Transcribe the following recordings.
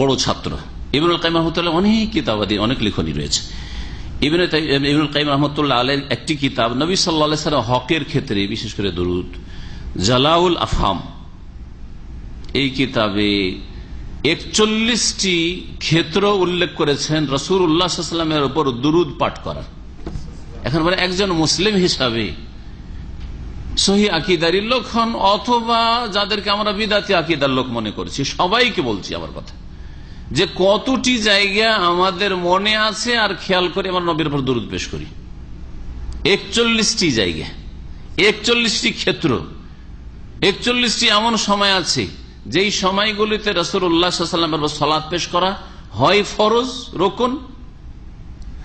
বড় ছাত্র। ইবনুল কাইম রহমতুল্লাহ অনেক কিতাবাদী, অনেক লিখনী রয়েছে। ইবনুল কাইম রহমতুল্লাহ আলের একটি কিতাব, নবী সাল্লা সাল্লাম হকের ক্ষেত্রে, বিশেষ করে দরুদ, জালাউল আফহাম। এই কিতাবে একচল্লিশটি ক্ষেত্র উল্লেখ করেছেন রসুর উল্লাহামের উপর দুরুদ পাঠ করার এখন মানে একজন মুসলিম হিসাবে সহি আকিদারির লোক হন অথবা যাদেরকে আমরা বিদাতি আকিদার লোক মনে করছি, সবাইকে বলছি আমার কথা। যে কতটি জায়গা আমাদের মনে আছে আর খেয়াল করে আমরা নবীর উপর দূরত পেশ করি। একচল্লিশটি জায়গা, একচল্লিশটি ক্ষেত্র, একচল্লিশটি এমন সময় আছে যেই সময়গুলিতে রসুল উল্লাহামের সলাদ পেশ করা হয় ফরজ, রোকন,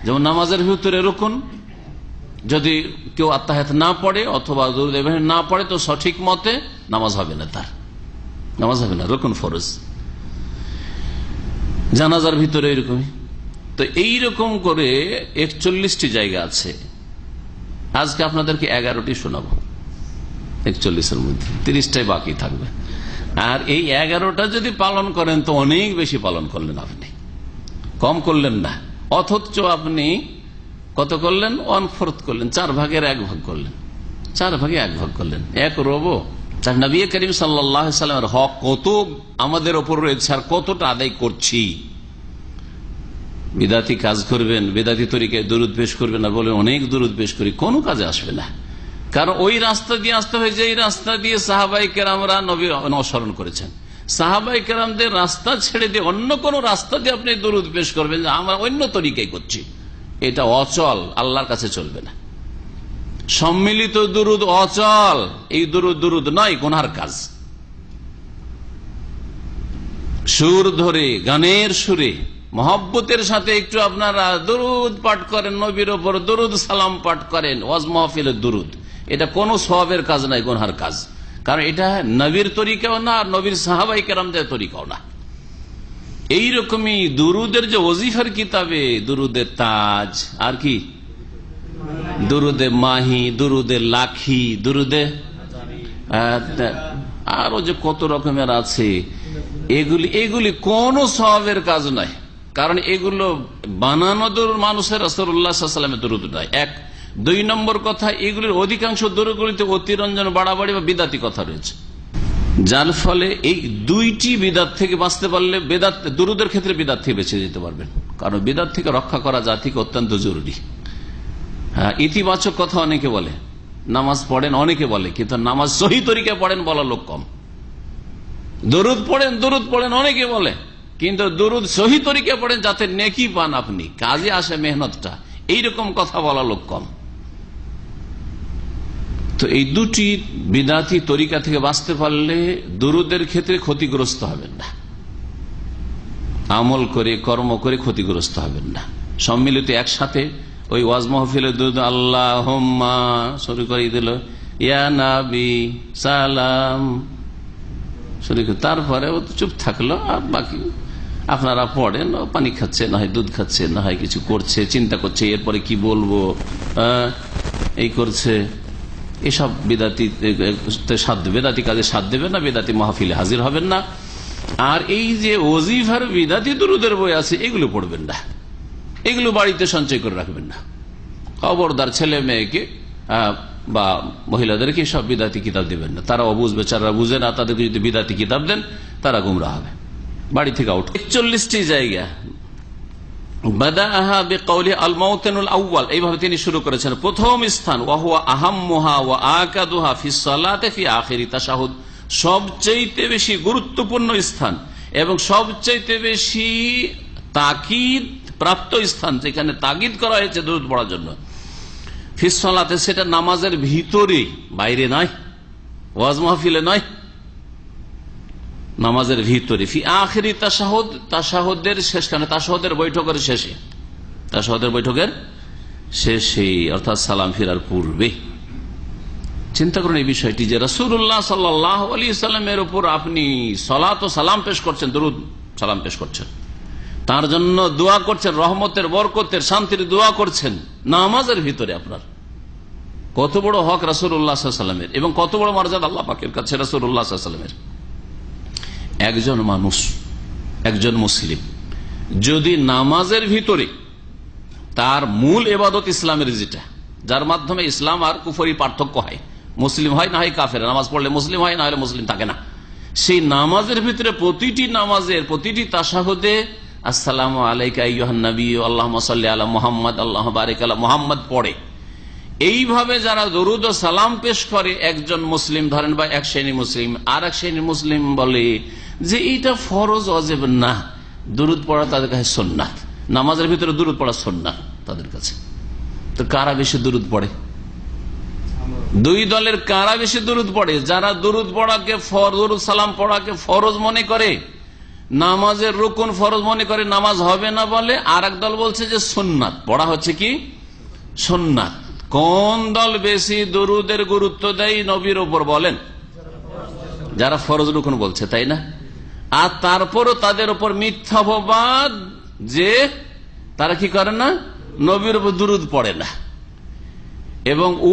যেমন নামাজের ভিতরে রোকন। যদি কেউ আত্মাহাত না পড়ে অথবা না পড়ে তো সঠিক মতে নামাজ হবে না তার। নামাজ হবে না, রোকন ফরজ। জানাজার ভিতরে এরকমই। তো এইরকম করে একচল্লিশটি জায়গা আছে। আজকে আপনাদেরকে এগারোটি শোনাবো। একচল্লিশের মধ্যে। তিরিশটাই বাকি থাকবে। আর এই এগারোটা যদি পালন করেন, তো অনেক বেশি পালন করলেন আপনি। কম করলেন না। অথচ আপনি কত করলেন? ওয়ান ফোর্থ করলেন। চার ভাগের এক ভাগ করলেন। চার ভাগে এক ভাগ করলেন। এক রবো। চার নবী করিম সাল্লামের হক কত আমাদের ওপর রয়েছে আর কতটা আদায় করছি। বিদাতি কাজ করবেন, বেদাতি তরিকে দূরত পেশ করবেন আর বলে অনেক দূরত পেশ করি, কোনো কাজে আসবে না। কারণ ওই রাস্তা দিয়ে আসতে হয় যে রাস্তা দিয়ে সাহাবাই কেরামরা নবী অনুসরণ করেছেন। সাহাবাই কেরামদের রাস্তা ছেড়ে দিয়ে অন্য কোন রাস্তা দিয়ে আপনি দূরত পেশ করবেন আমরা অন্য তরিকাই করছি। এটা অচল, আল্লাহর কাছে চলবে না। সম্মিলিত দুরুদ অচল, এই দুরুদ দুরুদ নয়, গুনার কাজ। সুর ধরে, গানের সুরে, মহব্বতের সাথে একটু আপনারা দুরুদ পাঠ করেন, নবীর ওপর দুরুদ সালাম পাঠ করেন, ওয়াজ মাহফিলের দুরুদ। এটা কোনো সবের কাজ নাই গুনহার কাজ। কারণ এটা নবীর তরিকাও না, আর নবীর সাহাবাই কেরামদের তরিকাও না। এইরকমই দুরুদের যে ওজিফার কিতাবে, দুরুদের তাজ, আর কি? দুরুদে মাহি, দুরুদে লাখি, দুরুদে আরও যে কত রকমের আছে, এগুলি এগুলি কোন স্বভাবের কাজ নয়। কারণ এগুলো বানানো মানুষের রসুল্লাহামের দরুদ নয়। এক, দুই নম্বর কথা, এগুলির অধিকাংশ দূরগুলিতে অতিরঞ্জন, বাড়াবাড়ি বা বিদাতি কথা রয়েছে। যার ফলে এই দুইটি বিদাত থেকে বাঁচতে পারলে বেদাত, দুরুদের ক্ষেত্রে বিদাত থেকে বেঁচে যেতে পারবেন। কারণ বিদাত থেকে রক্ষা করা জাতিকে অত্যন্ত জরুরি। ইতিবাচক কথা অনেকে বলে। নামাজ পড়েন, অনেকে বলে, কিন্তু নামাজ সহি তরিকে পড়েন বলা লোক কম। দরুদ পড়েন দরুদ পড়েন, অনেকে বলে। কিন্তু দরুদ সহি তরিকে পড়েন যাতে নেকি পান আপনি, কাজে আসে মেহনতটা, এইরকম কথা বলা লোক কম। তো এই দুটি বিদাতি তরিকা থেকে বাঁচতে পারলে দরুদের ক্ষেত্রে ক্ষতিগ্রস্ত হবেন না। আমল করে, কর্ম করে ক্ষতিগ্রস্ত হবেন না। সম্মিলিত একসাথে ওই ওয়াজ মাহফিলের দুধ আল্লাহ শুরু করে দিল, ইয়া নাবি সালাম। শুরু তারপরে ও চুপ থাকল, আর বাকি আপনারা পড়েন পানি খাচ্ছে, না হয় দুধ খাচ্ছে, না হয় কিছু করছে, চিন্তা করছে, এরপরে কি বলব এই করছে। এসব বেদাতি সাধ্য, বেদাতি কাজে সাথ দেবেন না, বেদাতি মাহফিলে হাজির হবেন না। আর এই যে ওজিফার বিদাতি দুরুদের বই আছে, এগুলো পড়বেন না। এগুলো বাড়িতে সঞ্চয় করে রাখবেন না। খবরদার ছেলে মেয়েকে বা মহিলাদেরকে সব বিদাতি কিতাব দিবেন না। তারা অবুঝ বেচারা বুঝে না, তাদেরকে যদি বিদাতি কিতাব দেন, তারা গুমরা হবে। বাড়ি থেকে আউট একচল্লিশটি জায়গা। এইভাবে তিনি শুরু করেছেন। প্রথম স্থান ওয়াহুয়া আহাম্মুহা ও আকাদুহা ফিসালাতে ফি আখেরি তাসাহুদ সবচেয়ে বেশি গুরুত্বপূর্ণ স্থান এবং সবচেয়ে বেশি তাকিদ প্রাপ্ত স্থান, যেখানে তাগিদ করা হয়েছে দূর পড়ার জন্য। ফিসলাতে সেটা নামাজের ভিতরে বাইরে নয়, ওয়াজ মাহফিলে নয়, নামাজের ভিতরে। ফি আখেরি তাসাহদ তাসাহদের শেষখানে তাসাহদের বৈঠকের শেষে। তাসাহদের বৈঠকের শেষে, অর্থাৎ সালাম ফিরার পূর্বে। চিন্তা করুন এই বিষয়টি যে রসুল্লাহ সাল্লাহ আলী সাল্লামের উপর আপনি সলাত ও সালাম পেশ করছেন, দরুদ সালাম পেশ করছেন। তার জন্য দোয়া করছেন, রহমতের, বরকতের, শান্তির দোয়া করছেন নামাজের ভিতরে আপনার। কত বড় হক রাসুল্লাহামের এবং কত বড় মর্যাদা আল্লাহ পাকের কাছে রাসুল্লাহামের একজন মানুষ, একজন মুসলিম, যদি নামাজের ভিতরে তার মূল এবাদত ইসলামের যেটা, যার মাধ্যমে ইসলাম আর কুফরি পার্থক্য হয়, মুসলিম হয় না হয় কাফের, নামাজ পড়লে মুসলিম হয় না হলে মুসলিম থাকে না। সেই নামাজের ভিতরে প্রতিটি নামাজের, প্রতিটি তাসাহুদে আসসালাম আলাইকানবী আল্লাহ সাল্লি আলা মোহাম্মদ, আল্লাহ বারিক আল্লাহ মোহাম্মদ পড়ে। এইভাবে যারা দরুদ ও সালাম পেশ করে, একজন মুসলিম ধরেন বা এক শ্রেণি মুসলিম, আর এক শ্রেণি মুসলিম বলে যে এইটা ফরজ অজেব না, দরুদ পড়া তাদের কাছে সোননাথ নামাজের ভিতরে দূরত পড়া সোননাথ তাদের কাছে। তো কারা বেশি দূরত পড়ে? দুই দলের কারা বেশি দূরত পড়ে? যারা দূরত পড়াকে দরুদ সালাম পড়াকে ফরজ মনে করে নামাজের রুকুন ফরজ মনে করে নামাজ হবে না বলে আর দল বলছে যে সোননাথ পড়া হচ্ছে কি? সোননাথ কোন দল বেশি দরুদের গুরুত্ব দেয় নবীর ওপর বলেন? যারা ফরজ রুকুন বলছে, তাই না? আর তারপরও তাদের উপর মিথ্যাবাদ যে তারা কি করে না? নবীর উপর দুরুদ পড়ে না। এবং